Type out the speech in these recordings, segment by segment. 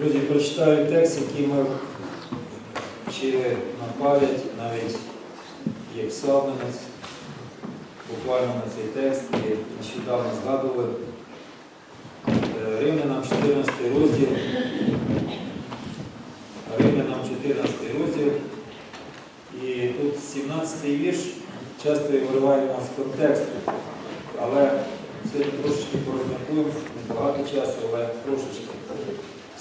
Друзі, прочитаю текст, який ми вчили на пам'ять, навіть є псалминець, буквально на цей текст і нещодавно згадували. Е, Римлянам 14 розділ. Римлянам 14 розділ. І тут 17 й вірш, часто його вириваємо з контексту, але сьогодні трошечки порозміркуємо, небагато часу, але трошечки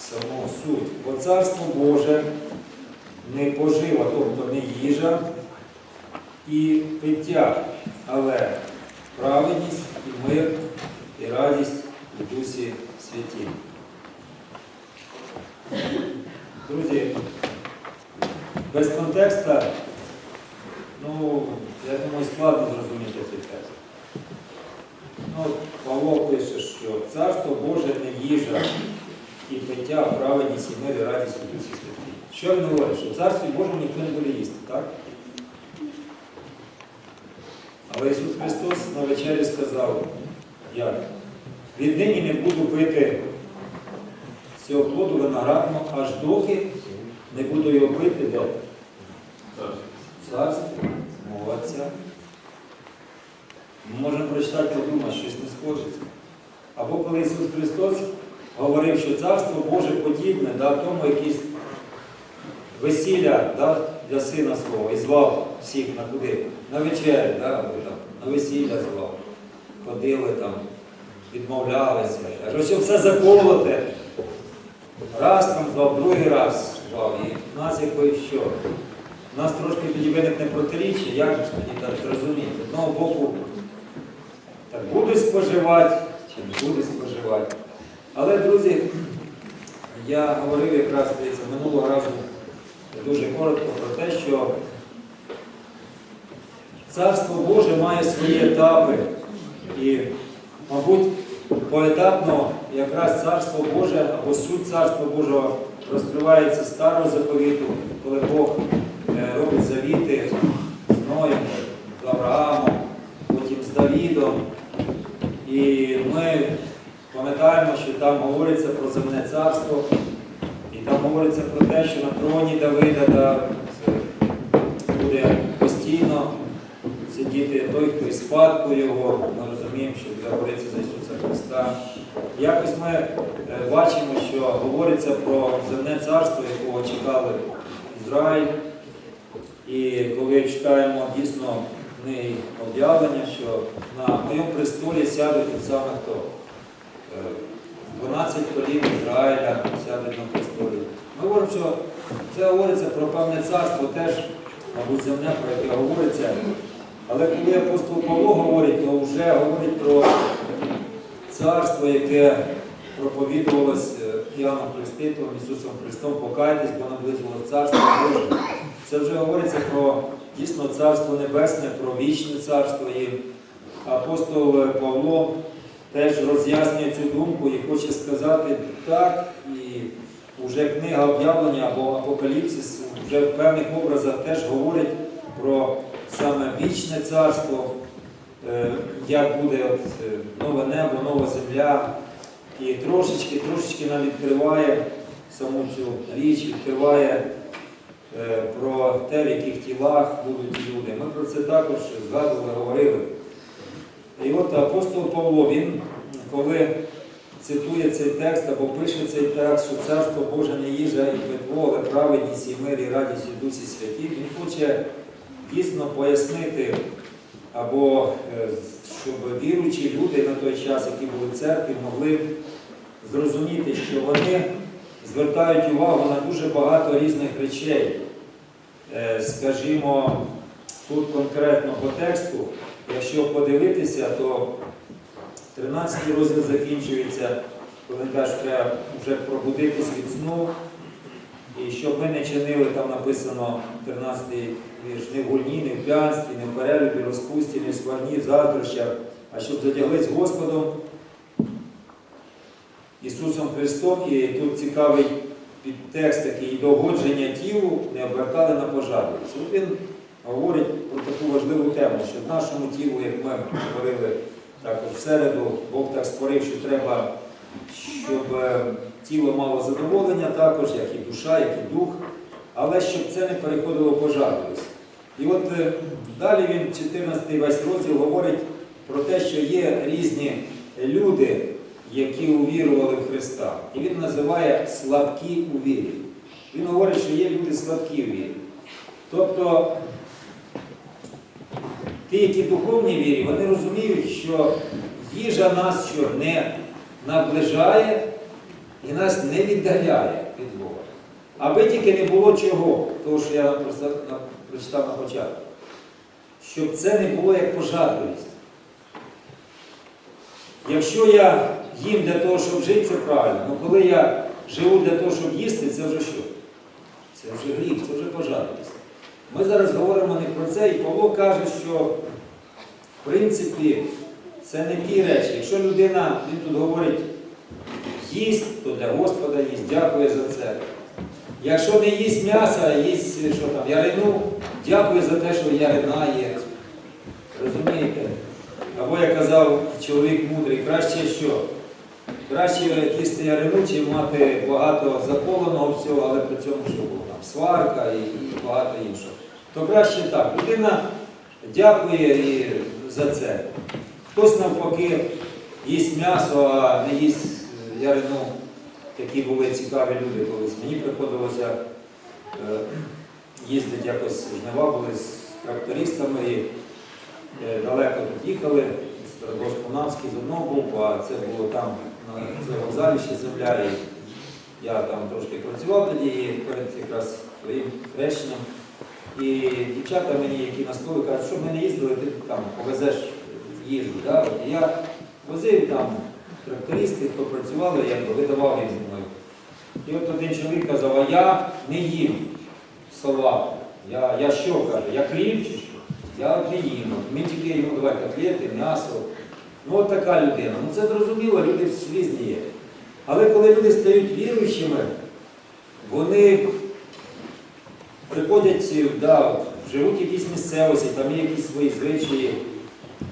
саму суть. Бо царство Боже не пожива, тобто не їжа і пиття, але праведність і мир, і радість у Дусі Святі. Друзі, без контексту, ну, я думаю, складно зрозуміти цей текст. Ну, Павло пише, що царство Боже не їжа і пиття, праведність і мир, і радість у Дусі Святій. Що він говорить? Що в царстві Божому ніхто не буде їсти, так? Але Ісус Христос на вечері сказав, як? Віднині не буду пити цього плоду виноградного, аж доки не буду його пити де? В Царстві мого Ми можемо прочитати, подумати, щось не схочеться. Або коли Ісус Христос говорив, що Царство Боже подібне, да, тому якісь весілля да, для сина свого і звав всіх на куди? На вечерю, да, на весілля звав. Ходили там, відмовлялися. Що все заколоте. Раз там звав, другий раз звав. І нас якось що? У нас трошки тоді виникне протиріччя, як ж тоді так зрозуміти? З одного боку, так будуть споживати чи не будуть споживати. Але, друзі, я говорив якраз минулого разу дуже коротко про те, що Царство Боже має свої етапи. І, мабуть, поетапно якраз Царство Боже або суть Царства Божого розкривається старого заповіту, коли Бог е, робить завіти з Ноєм, з Авраамом, потім з Давідом. І ми пам'ятаємо, що там говориться про земне царство, і там говориться про те, що на троні Давида да, буде постійно сидіти той, хто із спадку його. Ми розуміємо, що говориться за Ісуса Христа. Якось ми е, бачимо, що говориться про земне царство, якого чекали Ізраїль. І коли читаємо дійсно книги об'явлення, що на моєму престолі сядуть от саме хто? Е, 12 колін Ізраїля сядуть на престолі. Ми говоримо, що це говориться про певне царство, теж, мабуть, земне, про яке говориться. Але коли апостол Павло говорить, то вже говорить про царство, яке проповідувалось е, Іоанном Хрестителем, Ісусом Христом, покайтесь, бо наблизилось царство Боже. Це вже говориться про дійсно царство небесне, про вічне царство. І апостол Павло теж роз'яснює цю думку і хоче сказати так, і вже книга об'явлення або апокаліпсис вже в певних образах теж говорить про саме вічне царство, е, як буде от, е, нове небо, нова земля. І трошечки, трошечки нам відкриває саму цю річ, відкриває е, про те, в яких тілах будуть люди. Ми про це також згадували, говорили. І от апостол Павло, він, коли цитує цей текст або пише цей текст, що царство Боже не їжа і питво, але праведність і мир, і радість у Дусі Святі, він хоче дійсно пояснити, або е, щоб віруючі люди на той час, які були в церкві, могли зрозуміти, що вони звертають увагу на дуже багато різних речей. Е, Скажімо, тут конкретно по тексту, якщо подивитися, то 13 розділ закінчується, коли він каже, треба вже пробудитись від сну. І щоб ми не чинили, там написано 13 вірш, не в гульні, не в п'янстві, не в перелюбі, розпусті, не в сварні, в заздрощах, а щоб задяглись Господом Ісусом Христом. І тут цікавий підтекст такий догодження тілу не обертали на пожаду. Тут він говорить про таку важливу тему, що в нашому тілу, як ми говорили також в середу, Бог так створив, що треба щоб е, тіло мало задоволення також, як і душа, як і дух, але щоб це не переходило в пожадливість. І от е, далі він, 14 весь розділ, говорить про те, що є різні люди, які увірували в Христа. І він називає слабкі у вірі. Він говорить, що є люди слабкі у вірі. Тобто ті, які в духовній вірі, вони розуміють, що їжа нас що не наближає і нас не віддаляє від Бога. Аби тільки не було чого, того, що я прочитав на початку, щоб це не було як пожадливість. Якщо я їм для того, щоб жити, це правильно. Ну коли я живу для того, щоб їсти, це вже що? Це вже гріх, це вже пожадливість. Ми зараз говоримо не про це, і Павло каже, що в принципі це не ті речі. Якщо людина, він тут говорить, їсть, то для Господа їсть, дякує за це. Якщо не їсть м'яса, а їсть що там, ярину, дякує за те, що ярина є. Розумієте? Або я казав, чоловік мудрий, краще що? Краще ярину, чи мати багато заколеного всього, але при цьому що було там сварка і, і багато іншого. То краще так. Людина дякує і за це. Хтось навпаки їсть м'ясо, а не їсть е, ярину. Такі були цікаві люди колись. Мені приходилося е, їздити якось жнива були з трактористами і е, далеко тут їхали, з Госпонавський з одного боку, а це було там на це вокзалі ще земля. Я там трошки працював тоді перед якраз своїм хрещенням. І дівчата мені, які на столі, кажуть, що ми не їздили, ти там повезеш їжу. Да? От я возив там трактористи, хто працювали, я видавав їм зі мною. І от один чоловік казав, а я не їм салату. Я, я що каже, я хліб чи що? Я от не їм. Ми тільки йому давай котлети, м'ясо. Ну от така людина. Ну це зрозуміло, люди різні є. Але коли люди стають віруючими, вони приходять, да, живуть в якійсь місцевості, там є якісь свої звичаї,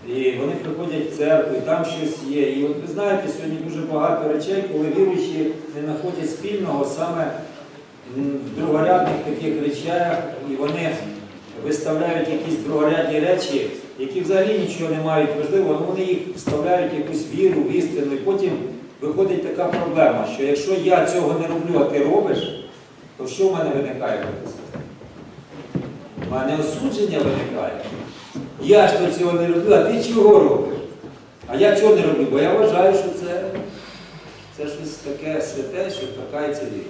і вони приходять в церкву, і там щось є. І от ви знаєте, сьогодні дуже багато речей, коли віруючі не знаходять спільного саме в другорядних таких речах, і вони виставляють якісь другорядні речі, які взагалі нічого не мають важливого, але вони їх вставляють якусь віру, в істину, і потім виходить така проблема, що якщо я цього не роблю, а ти робиш, то що в мене виникає? У мене осудження виникає. Я ж то цього не роблю, а ти чого робиш? А я чого не роблю? Бо я вважаю, що це, це щось таке святе, що торкається віри.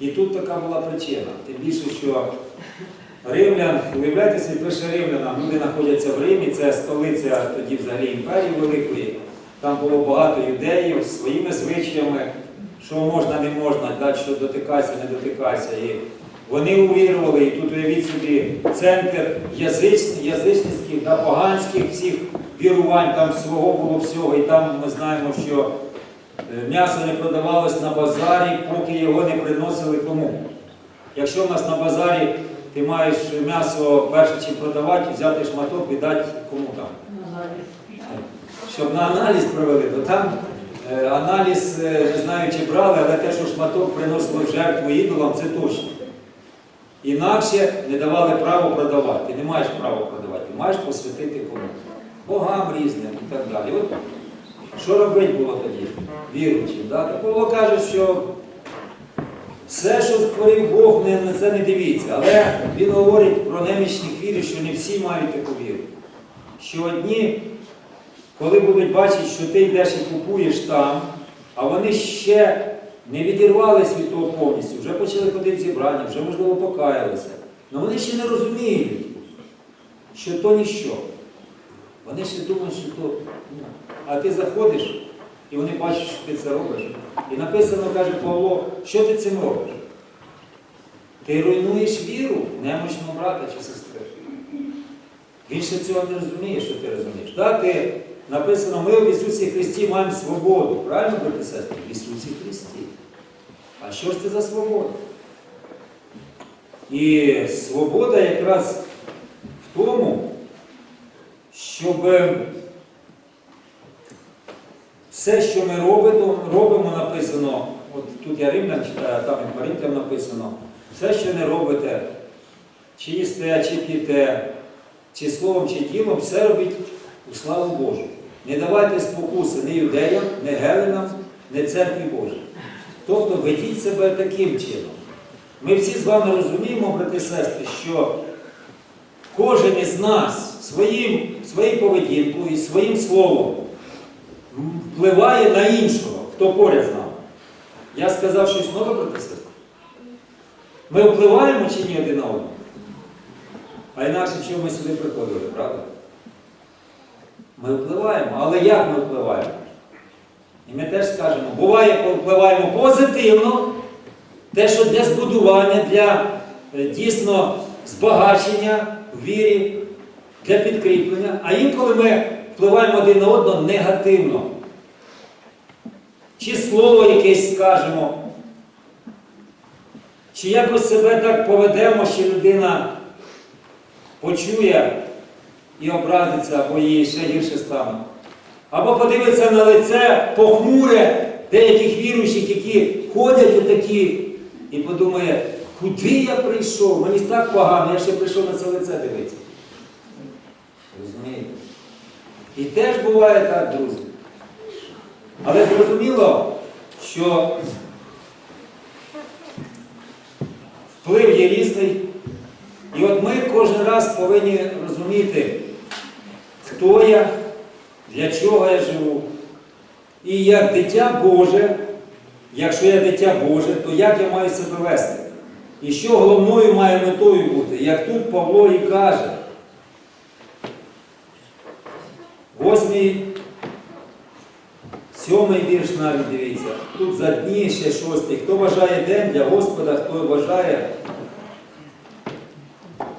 І тут така була причина. Тим більше, що римлян, уявляєте собі, пише римлянам, люди знаходяться в Римі, це столиця тоді взагалі імперії Великої. Там було багато юдеїв своїми звичаями, що можна, не можна, що дотикайся, не дотикайся. І вони увірували, і тут уявіть собі центр язичницьких та поганських всіх вірувань, там свого було всього. І там ми знаємо, що е, м'ясо не продавалось на базарі, поки його не приносили кому. Якщо в нас на базарі ти маєш м'ясо перше чим продавати, взяти шматок і дати кому там. Щоб на аналіз провели, то там е, аналіз, е, не знаю, чи брали, але те, що шматок приносили в жертву ідолам, це точно. Інакше не давали право продавати. Ти не маєш права продавати, ти маєш посвятити кому. Богам різним і так далі. От що робити було тоді? Віруючим. Да? Так Павло каже, що все, що створив Бог, на це не дивіться. Але він говорить про немічних вірів, що не всі мають таку віру. Що одні, коли будуть бачити, що ти йдеш і купуєш там, а вони ще не відірвались від того повністю, вже почали ходити в зібрання, вже, можливо, покаялися. Але вони ще не розуміють, що то ніщо. Вони ще думають, що то. ну, А ти заходиш, і вони бачать, що ти це робиш. І написано, каже Павло, що ти цим робиш? Ти руйнуєш віру немощного брата чи сестри. Він ще цього не розуміє, що ти розумієш. Так, ти, написано, ми в Ісусі Христі маємо свободу. Правильно, брати сестри? В Ісусі Христі. А що ж це за свобода? І свобода якраз в тому, щоб Все, що ми робимо, робимо, написано, от тут я Римлян читаю, там і Коринтям написано, все, що не робите, чи їсте, чи п'єте, чи словом, чи ділом, все робіть у славу Божу. Не давайте спокуси ні юдеям, ні геленам, ні церкві Божій. Тобто ведіть себе таким чином. Ми всі з вами розуміємо, брати і сестри, що кожен із нас своїм, своєю поведінкою і своїм словом впливає на іншого, хто поряд з нами. Я сказав щось нове, брати і? Ми впливаємо чи ні один на одного? А інакше чого ми сюди приходили, правда? Ми впливаємо, але як ми впливаємо? І ми теж скажемо, буває, впливаємо позитивно, те, що для збудування, для е, дійсно збагачення вірі, для підкріплення, а інколи ми впливаємо один на одного негативно. Чи слово якесь скажемо, чи якось себе так поведемо, що людина почує і образиться, або їй ще гірше стане. Або подивиться на лице похмуре деяких віруючих, які ходять отакі, і подумає, куди я прийшов? Мені так погано, я ще прийшов на це лице дивитися. Розумієте? І теж буває так, друзі. Але зрозуміло, що вплив є різний. І от ми кожен раз повинні розуміти, хто я, для чого я живу. І як дитя Боже, якщо я дитя Боже, то як я маю себе вести? І що головною має метою бути, як тут Павло і каже. Восьмий, сьомий вірш навіть дивіться. Тут за дні ще шостий. Хто вважає день для Господа, хто вважає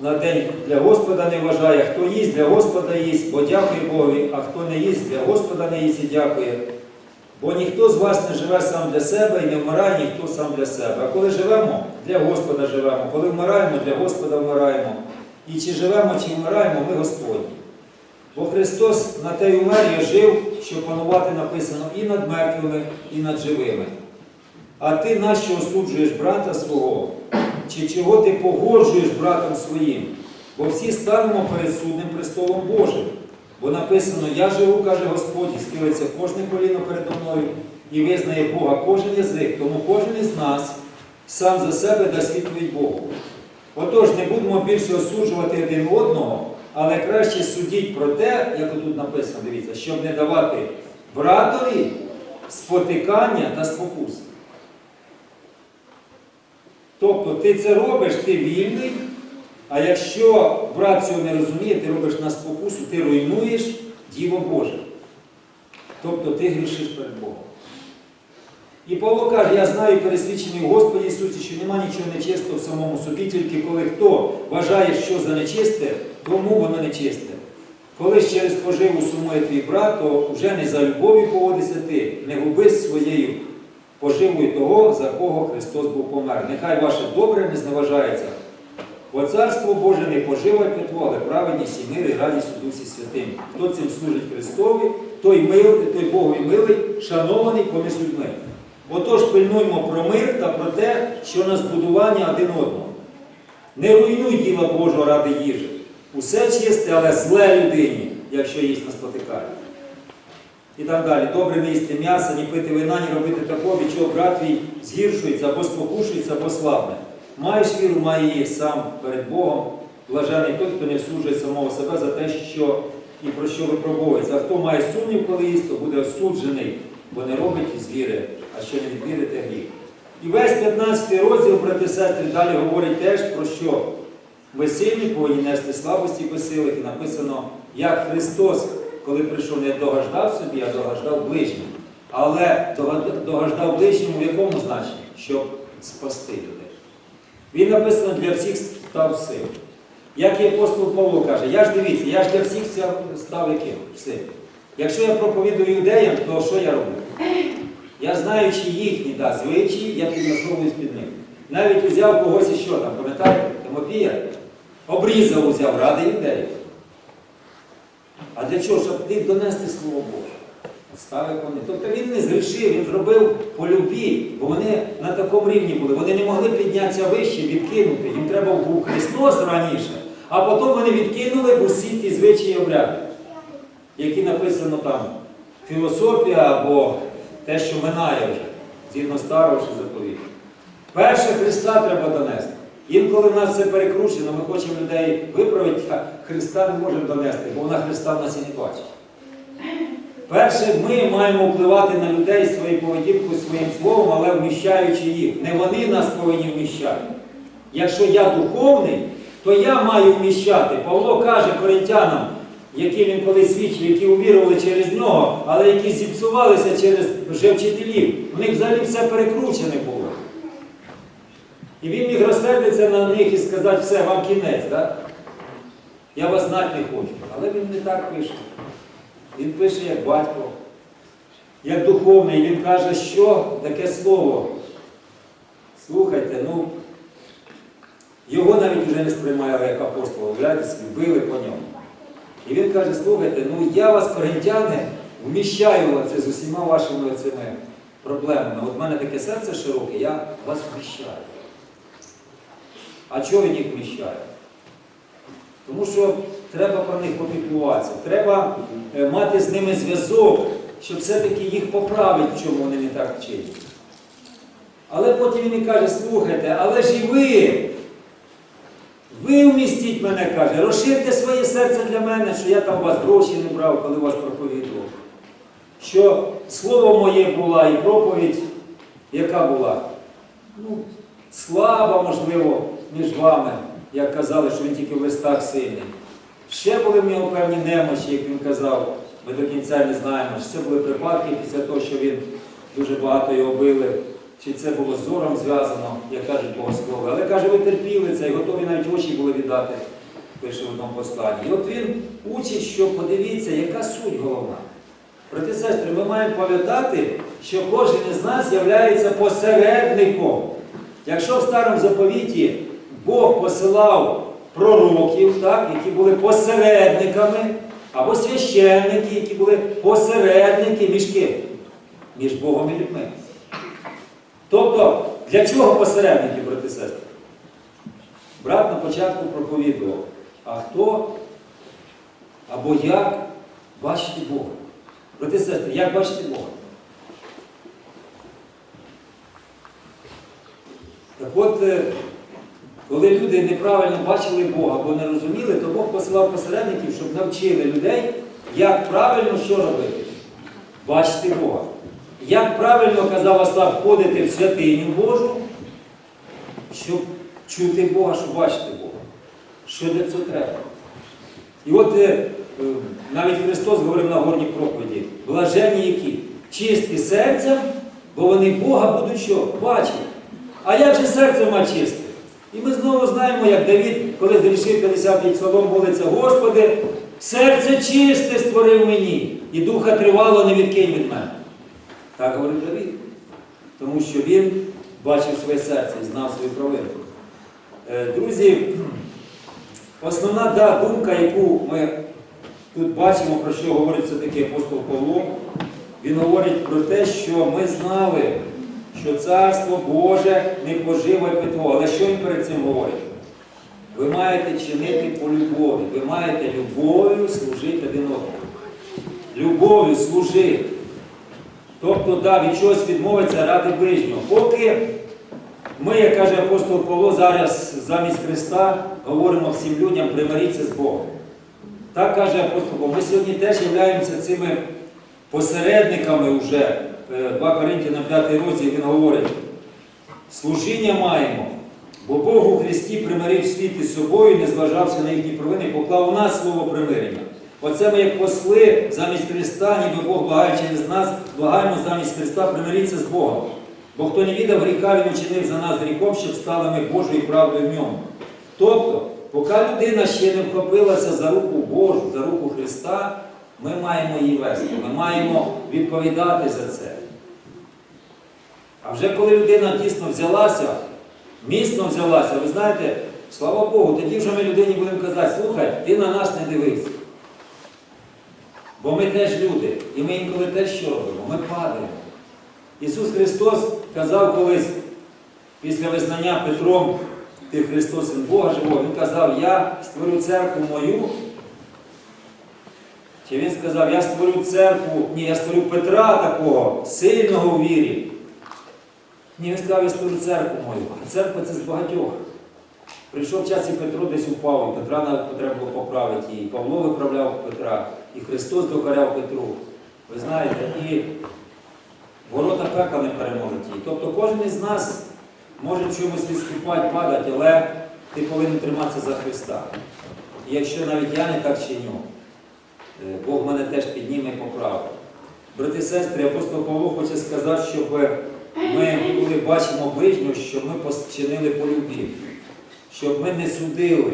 на день для Господа не вважає, хто їсть для Господа їсть, бо дякує Богові, а хто не їсть для Господа не їсть і дякує. Бо ніхто з вас не живе сам для себе і не вмирає ніхто сам для себе. А коли живемо, для Господа живемо, коли вмираємо, для Господа вмираємо. І чи живемо, чи вмираємо, ми Господні. Бо Христос на те й умер і жив, щоб панувати написано і над мертвими, і над живими. А ти нащо осуджуєш брата свого, чи чого ти погоджуєш братом своїм? Бо всі станемо перед судним престолом Божим. Бо написано, я живу, каже Господь, і схилиться кожне коліно передо мною, і визнає Бога кожен язик, тому кожен із нас сам за себе дасть відповідь Богу. Отож, не будемо більше осуджувати один одного, але краще судіть про те, як тут написано, дивіться, щоб не давати братові спотикання та спокуси. Тобто ти це робиш, ти вільний, а якщо брат цього не розуміє, ти робиш на спокусу, ти руйнуєш Діво Боже. Тобто ти грішиш перед Богом. І Павло каже, я знаю пересвідчений Господі Ісусі, що нема нічого нечистого в самому собі, тільки коли хто вважає, що за нечисте, тому воно нечисте. Коли ж через поживу сумує твій брат, то вже не за любов'ю поводися ти, не губи своєю поживою того, за кого Христос був помер. Нехай ваше добре не зневажається. Бо царство Боже не пожива й питво, але праведність і мир і радість у Дусі Святим. Хто цим служить Христові, той милий, той Богові милий, шанований поміж людьми. Отож пильнуймо про мир та про те, що на збудування один одного. Не руйнуй діла Божого ради їжі. Усе чисте, але зле людині, якщо їсть на спотикає. І так далі. Добре не їсти м'яса, ні пити вина, ні робити такого, від чого брат твій згіршується або спокушується, або слабне. Маєш віру, має її сам перед Богом. Блажений той, хто не всуджує самого себе за те, що і про що випробовується. А хто має сумнів, коли їсть, то буде осуджений, бо не робить із віри, а що не від віри, те гріх. І весь 15 розділ, брати сестри, далі говорить теж про що? Ви сильні повинні нести слабості безсилих, і написано, як Христос, коли прийшов, не догаждав собі, а догаждав ближнім. Але догаждав ближньому в якому значенні? Щоб спасти людей. Він написано для всіх став сил. Як і апостол Павло каже, я ж дивіться, я ж для всіх став яким? Сил. Якщо я проповідую юдеям, то що я роблю? Я знаючи їхні да, звичаї, я підлаштовуюсь під них. Навіть взяв когось і що там, пам'ятаєте, Тимофія, обрізав узяв ради юдеїв. А для чого? Щоб ти донести Слово Боже. Ставив вони. Тобто він не згрішив, він зробив по любві, бо вони на такому рівні були. Вони не могли піднятися вище, відкинути. Їм треба був Христос раніше, а потім вони відкинули усі ті звичаї обряди, які написано там філософія або те, що минає вже, згідно старого ще заповіту. Перше Христа треба донести. Інколи в нас все перекручено, ми хочемо людей виправити, а Христа не можемо донести, бо вона Христа в нас і не бачить. Перше, ми маємо впливати на людей своєю поведінкою, своїм словом, але вміщаючи їх. Не вони нас повинні вміщати. Якщо я духовний, то я маю вміщати. Павло каже коринтянам, які він колись свідчив, які увірували через нього, але які зіпсувалися через вже вчителів. У них взагалі все перекручене було. І він міг розсердитися на них і сказати, все, вам кінець, так? я вас знати не хочу. Але він не так пише. Він пише як батько, як духовний, він каже, що таке слово. Слухайте, ну, його навіть вже не сприймає як апостола, уявляєте собі, били по ньому. І він каже, слухайте, ну я вас, коринтяни, вміщаю оце з усіма вашими цими проблемами. От в мене таке серце широке, я вас вміщаю. А чого він їх вміщає? Тому що треба про них попіклуватися, треба е, мати з ними зв'язок, щоб все-таки їх поправити, в чому вони не так вчинять. Але потім він і каже, слухайте, але ж і ви, ви вмістіть мене, каже, розширте своє серце для мене, що я там у вас гроші не брав, коли вас проповідував. Що слово моє було і проповідь, яка була? Ну, слаба, можливо, між вами, як казали, що він тільки в листах сильний. Ще були в нього певні немощі, як він казав, ми до кінця не знаємо. Чи це були припадки після того, що він дуже багато його били, чи це було зором зв'язано, як кажуть богослови. Але каже, ви терпіли це і готові навіть очі були віддати, пише в одному посланні. І от він учить, що подивіться, яка суть головна. Брати сестри, ми маємо пам'ятати, що кожен із нас є посередником. Якщо в старому заповіті Бог посилав пророків, так, які були посередниками, або священники, які були посередники між ким? Між Богом і людьми. Тобто, для чого посередники, брати сестри? Брат на початку проповідував, а хто або як бачити Бога? Брати сестри, як бачити Бога? Так от, е, коли люди неправильно бачили Бога або не розуміли, то Бог посилав посередників, щоб навчили людей, як правильно що робити? Бачити Бога. Як правильно казав Асав, входити в святиню Божу, щоб чути Бога, щоб бачити Бога. Що для цього треба? І от е, е, навіть Христос говорив на горній проповіді, блажені які чисті серцем, бо вони Бога будуть що? Бачити. А як же серце ма чисте? І ми знову знаємо, як Давід, коли зрішив 50 псалом, молиться, Господи, серце чисте створив мені, і духа тривало не відкинь від мене. Так говорив Давід. Тому що він бачив своє серце і знав свою провину. Е, Друзі, основна да, думка, яку ми тут бачимо, про що говорить все-таки апостол Павло, він говорить про те, що ми знали, що Царство Боже не поживе питво. Але що він перед цим говорить? Ви маєте чинити по любові. Ви маєте любов'ю служити один одному. Любов'ю служити. Тобто, да, від чогось відмовиться ради ближнього. Поки ми, як каже апостол Павло, зараз замість Христа говоримо всім людям, примиріться з Богом. Так каже апостол Павло. Ми сьогодні теж являємося цими посередниками вже. 2 Коринтянам 5 розділ він говорить, служіння маємо, бо Бог у Христі примирив світ із собою, не зважався на їхні провини, поклав у нас слово примирення. Оце ми, як посли замість Христа, ніби Бог благає через нас, благаємо замість Христа примиритися з Богом. Бо хто не віддав гріха, він учинив за нас гріхом, щоб стали ми Божою правдою в ньому. Тобто, поки людина ще не вхопилася за руку Божу, за руку Христа, ми маємо її вести, ми маємо відповідати за це. А вже коли людина дійсно взялася, міцно взялася, ви знаєте, слава Богу, тоді вже ми людині будемо казати, слухай, ти на нас не дивись. Бо ми теж люди, і ми інколи теж що робимо? Ми падаємо. Ісус Христос казав колись після визнання Петром, ти Христос Син Бога живого, Він казав, я створю церкву мою. Чи він сказав, я створю церкву, ні, я створю Петра такого, сильного у вірі. Ні, він сказав, я створю церкву мою. А церква це з багатьох. Прийшов час і Петро десь упав, і Петра треба було поправити, і Павло виправляв Петра, і Христос докоряв Петру. Ви знаєте, і ворота пекла не переможуть. Тобто кожен із нас може чомусь відступати, падати, але ти повинен триматися за Христа. І якщо навіть я не так чиню, Бог мене теж підніме і поправить. Брати і сестри, апостол Павло хоче сказати, щоб ми, коли бачимо ближнього, щоб ми чинили по любві, щоб ми не судили,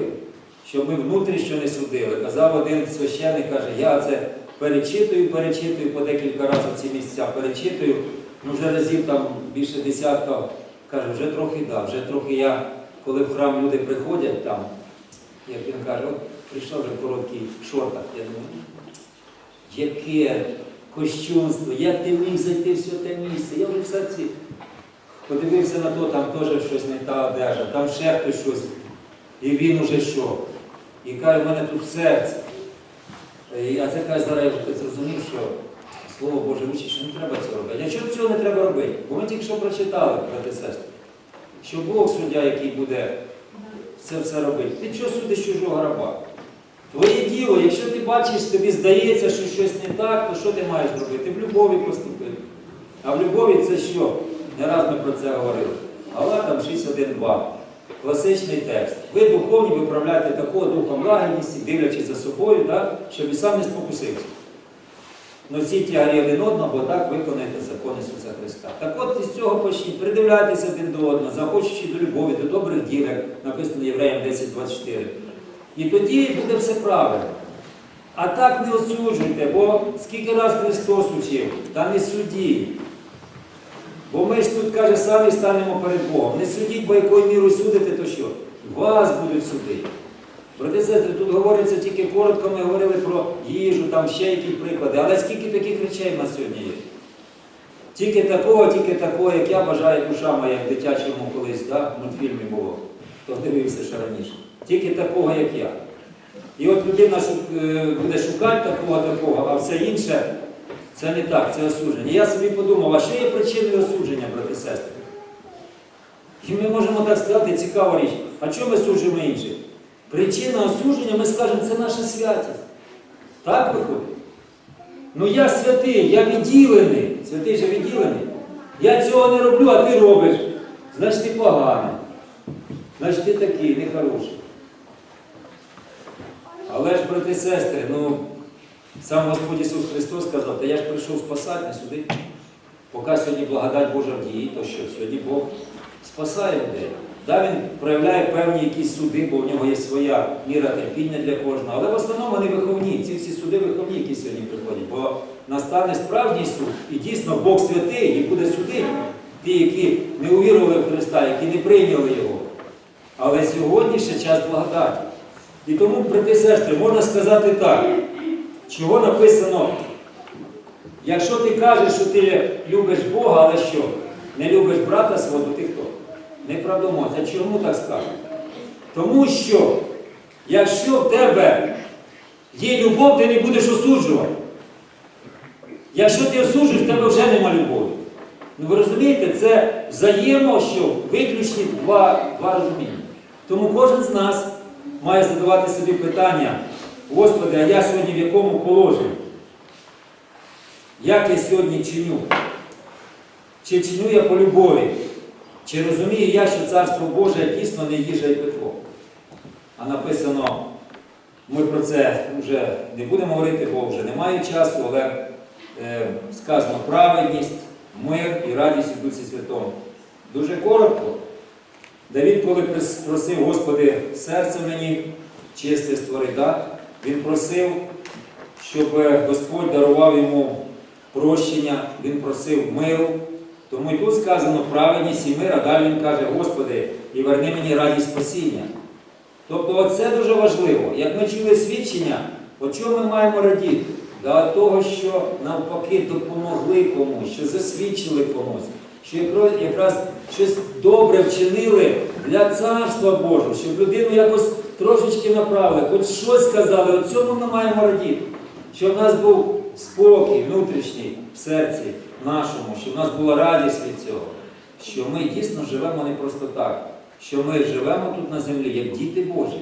щоб ми внутрішньо не судили. Казав один священник, каже, я це перечитую, перечитую по декілька разів ці місця, перечитую, ну вже разів там більше десятка, каже, вже трохи да, вже трохи я, коли в храм люди приходять там, як він каже, от прийшов вже в коротких шортах, я думаю, яке кощунство, як ти міг зайти в святе місце? Я вже в серці подивився на то, там теж щось не та одежа, там ще хтось щось. І він уже що? І каже, в мене тут серце. І- А це каже, зараз я зрозумів, що Слово Боже учить, що не треба цього робити. А чого цього не треба робити? Бо ми тільки що прочитали, брати сестри, що Бог суддя, який буде це все робити. Ти чого судиш чужого раба? Твоє діло, якщо ти бачиш, тобі здається, що щось не так, то що ти маєш робити? В любові поступити. А в любові це що? Не раз ми про це говорили. Галатам 6.1.2. Класичний текст. Ви духовні виправляєте такого духом лагідності, дивлячись за собою, так, щоб і сам не спокусився. Носіть тягарі один одного, бо так виконаєте закон Ісуса Христа. Так от із цього почніть, придивляйтеся один до одного, захочучи до любові, до добрих діл, як написано Євреям 10.24. І тоді буде все правильно. А так не осуджуйте, бо скільки раз Христос учив, та не судіть. Бо ми ж тут, каже, самі станемо перед Богом. Не судіть, бо якою мірою судите, то що? Вас будуть судити. І сестри, тут говориться тільки коротко, ми говорили про їжу, там ще які приклади. Але скільки таких речей в нас сьогодні є? Тільки такого, тільки такого, як я бажаю душа моя в дитячому колись, так, в мультфільмі було. Хто дивився ще раніше. Тільки такого, як я. І от людина е, буде шукати такого, такого, а все інше це не так, це осудження. Я собі подумав, а що є причиною осудження, брати і сестри? І ми можемо так сказати, цікава річ, а чому ми суджуємо інших? Причина осудження, ми скажемо, це наша святість. Так виходить? Ну я святий, я відділений. Святий же відділений. Я цього не роблю, а ти робиш. Значить ти поганий. Значить ти такий, нехороший. Але ж, брати і сестри, ну, сам Господь Ісус Христос сказав, та я ж прийшов спасати, не судити. Поки сьогодні благодать Божа в дії, то що сьогодні Бог спасає людей. Да, він проявляє певні якісь суди, бо в нього є своя міра терпіння для кожного. Але в основному вони виховні. Ці всі суди виховні, які сьогодні приходять. Бо настане справжній суд, і дійсно Бог святий, і буде судити ті, які не увірували в Христа, які не прийняли Його. Але сьогодні ще час благодаті. І тому, брати сестри, можна сказати так, чого написано, якщо ти кажеш, що ти любиш Бога, але що? Не любиш брата свого, ти хто? Неправдомовець. А чому так скажуть? Тому що, якщо в тебе є любов, ти не будеш осуджувати. Якщо ти осуджуєш, в тебе вже нема любові. Ну ви розумієте, це взаємо, що виключні два, два розуміння. Тому кожен з нас має задавати собі питання, Господи, а я сьогодні в якому положенні? Як я сьогодні чиню? Чи чиню я по любові? Чи розумію я, що Царство Боже дійсно не їжа і питво? А написано, ми про це вже не будемо говорити, бо вже немає часу, але е, сказано праведність, мир і радість у Дусі Святому. Дуже коротко. Давід, коли прос- просив, Господи, серце мені чисте створи, да? він просив, щоб е, Господь дарував йому прощення, він просив миру. Тому і тут сказано праведність і мир, а далі він каже, Господи, і верни мені радість спасіння. Тобто це дуже важливо. Як ми чули свідчення, от чого ми маємо радіти? до того, що навпаки допомогли комусь, що засвідчили комусь, що якраз, щось добре вчинили для царства Божого, щоб людину якось трошечки направили, хоч щось сказали, от цьому ми маємо радіти. Щоб в нас був спокій внутрішній в серці нашому, щоб в нас була радість від цього, що ми дійсно живемо не просто так, що ми живемо тут на землі як діти Божі.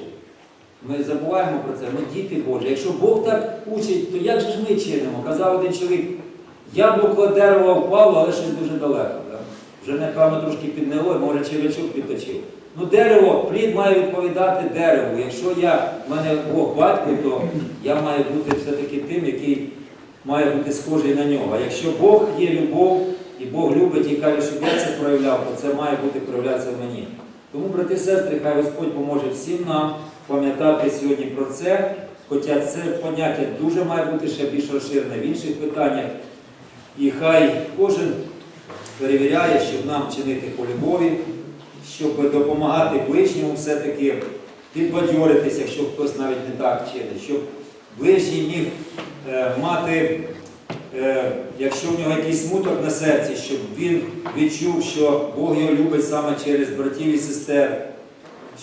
Ми забуваємо про це, ми діти Божі. Якщо Бог так учить, то як же ж ми чинимо? Казав один чоловік, яблуко дерева впало, але щось дуже далеко. Вже, напевно, трошки підняло, може червячок підточив. Ну, дерево, плід має відповідати дереву. Якщо я, в мене Бог батько, то я маю бути все-таки тим, який має бути схожий на нього. А якщо Бог є любов, і Бог любить і каже, щоб я це проявляв, то це має бути проявлятися в мені. Тому, брати і сестри, хай Господь поможе всім нам пам'ятати сьогодні про це. Хоча це поняття дуже має бути ще більш розширене в інших питаннях. І хай кожен перевіряє, щоб нам чинити по любові, щоб допомагати ближньому все-таки підбадьоритися, якщо хтось навіть не так чинить, щоб ближній міг е, мати, е, якщо в нього якийсь смуток на серці, щоб він відчув, що Бог його любить саме через братів і сестер,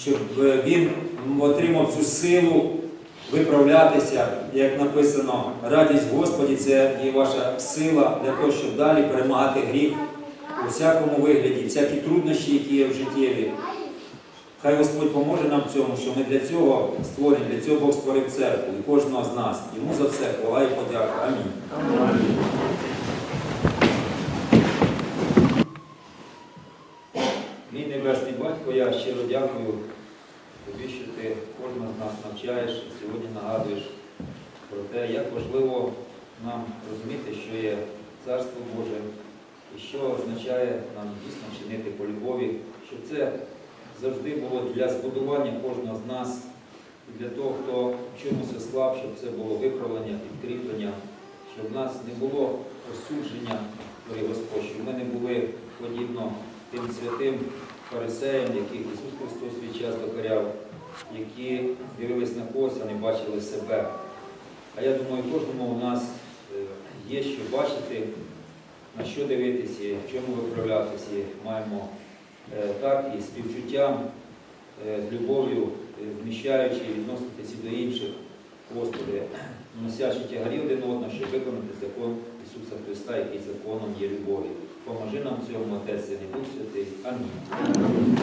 щоб е, він отримав цю силу виправлятися, як написано, радість Господі це є ваша сила для того, щоб далі перемагати гріх у всякому вигляді, всякі труднощі, які є в життєві. Хай Господь поможе нам в цьому, що ми для цього створені, для цього Бог створив церкву і кожного з нас. Йому за все хвала і подяка. Амінь. Мій небесний батько, я щиро дякую тобі, що ти кожного з нас навчаєш і сьогодні нагадуєш про те, як важливо нам розуміти, що є Царство Боже і що означає нам дійсно чинити по любові, щоб це завжди було для збудування кожного з нас для того, хто в чомусь ослаб, щоб це було виправлення, підкріплення, щоб в нас не було осудження, Господь, щоб ми не були подібно тим святим фарисеям, яких Ісус Христос свій час докоряв, які дивились на когось, а не бачили себе. А я думаю, кожному у нас е, є що бачити, на що дивитися, в чому виправлятися. Маємо е, так і співчуттям, е, з любов'ю, е, вміщаючи відноситися до інших, Господи, носячи тягарі один одного, щоб виконати закон Ісуса Христа, який законом є любові. Поможи нам в цьому, Отець і Дух Святий. Амінь.